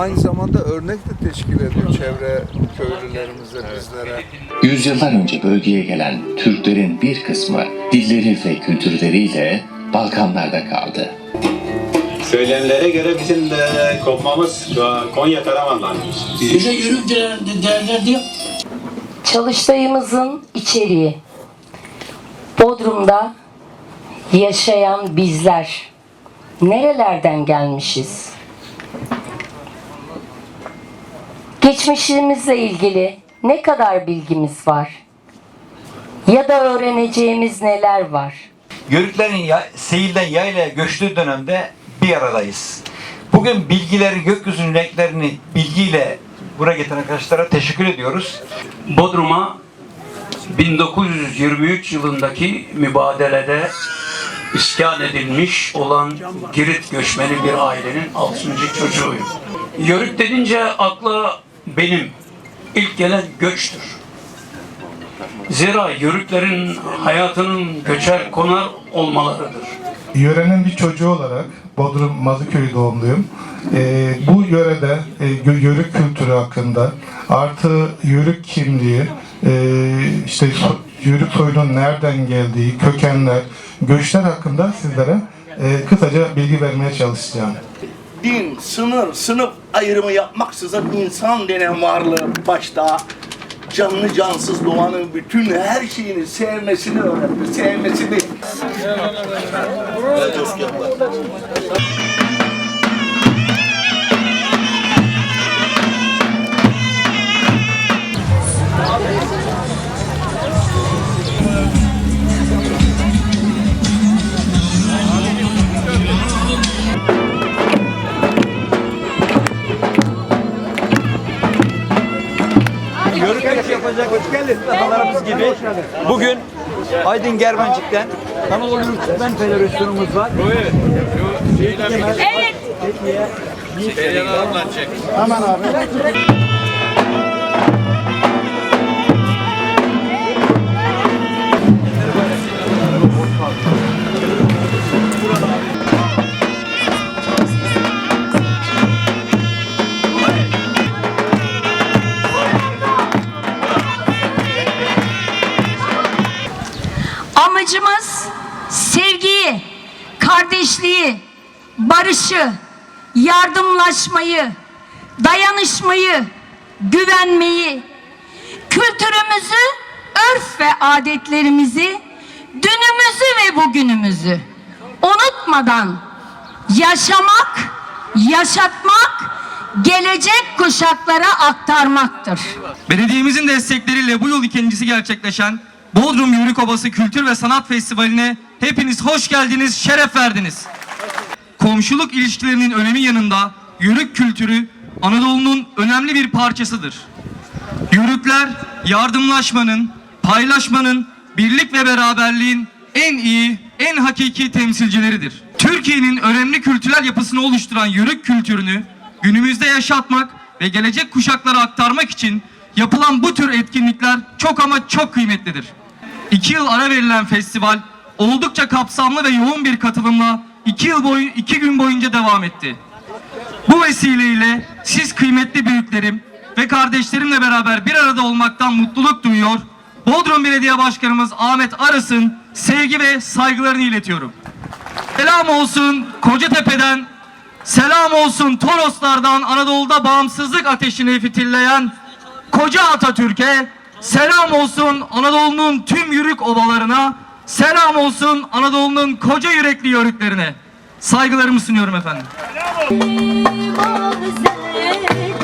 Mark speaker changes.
Speaker 1: aynı zamanda örnek de teşkil ediyor çevre köylülerimize, bizlere.
Speaker 2: Yüzyıllar önce bölgeye gelen Türklerin bir kısmı dilleri ve kültürleriyle Balkanlarda kaldı.
Speaker 3: Söylenilere göre bizim de kopmamız Konya Karaman'danmış.
Speaker 4: Bize derler- derler diyor.
Speaker 5: Çalıştayımızın içeriği. Bodrum'da yaşayan bizler. Nerelerden gelmişiz? Geçmişimizle ilgili ne kadar bilgimiz var? Ya da öğreneceğimiz neler var?
Speaker 6: Yörüklerin ya, seyilden yaylaya göçtüğü dönemde bir aradayız. Bugün bilgileri, gökyüzünün renklerini bilgiyle buraya getiren arkadaşlara teşekkür ediyoruz.
Speaker 7: Bodrum'a 1923 yılındaki mübadelede iskan edilmiş olan Girit göçmeni bir ailenin 6. çocuğuyum. Yörük denince akla benim ilk gelen göçtür. Zira yörüklerin hayatının göçer konar olmalarıdır.
Speaker 8: Yörenin bir çocuğu olarak Bodrum Mazıköy doğumluyum. Ee, bu yörede e, yörük kültürü hakkında artı yörük kimliği, e, işte yörük soyunun nereden geldiği, kökenler, göçler hakkında sizlere e, kısaca bilgi vermeye çalışacağım.
Speaker 9: Din, sınır, sınıf ayrımı yapmaksızın insan denen varlığı başta canlı cansız doğanın bütün her şeyini sevmesini öğretti. Sevmesini.
Speaker 6: Yörük yapacak atalarımız gibi bugün Aydın Germencik'ten Kanal Yörük Ben Federasyonumuz var.
Speaker 10: Evet. Amacımız sevgiyi, kardeşliği, barışı, yardımlaşmayı, dayanışmayı, güvenmeyi, kültürümüzü, örf ve adetlerimizi, dünümüzü ve bugünümüzü unutmadan yaşamak, yaşatmak, gelecek kuşaklara aktarmaktır.
Speaker 11: Belediyemizin destekleriyle bu yıl ikincisi gerçekleşen Bodrum Yörük Obası Kültür ve Sanat Festivali'ne hepiniz hoş geldiniz, şeref verdiniz. Komşuluk ilişkilerinin önemi yanında yörük kültürü Anadolu'nun önemli bir parçasıdır. Yörükler yardımlaşmanın, paylaşmanın, birlik ve beraberliğin en iyi, en hakiki temsilcileridir. Türkiye'nin önemli kültürel yapısını oluşturan yörük kültürünü günümüzde yaşatmak ve gelecek kuşaklara aktarmak için yapılan bu tür etkinlikler çok ama çok kıymetlidir. İki yıl ara verilen festival oldukça kapsamlı ve yoğun bir katılımla iki yıl boyu, iki gün boyunca devam etti. Bu vesileyle siz kıymetli büyüklerim ve kardeşlerimle beraber bir arada olmaktan mutluluk duyuyor. Bodrum Belediye Başkanımız Ahmet Aras'ın sevgi ve saygılarını iletiyorum. Selam olsun Kocatepe'den, selam olsun Toroslardan Anadolu'da bağımsızlık ateşini fitilleyen koca Atatürk'e, selam olsun Anadolu'nun tüm yürük obalarına, selam olsun Anadolu'nun koca yürekli yörüklerine. Saygılarımı sunuyorum efendim.
Speaker 10: Mazereti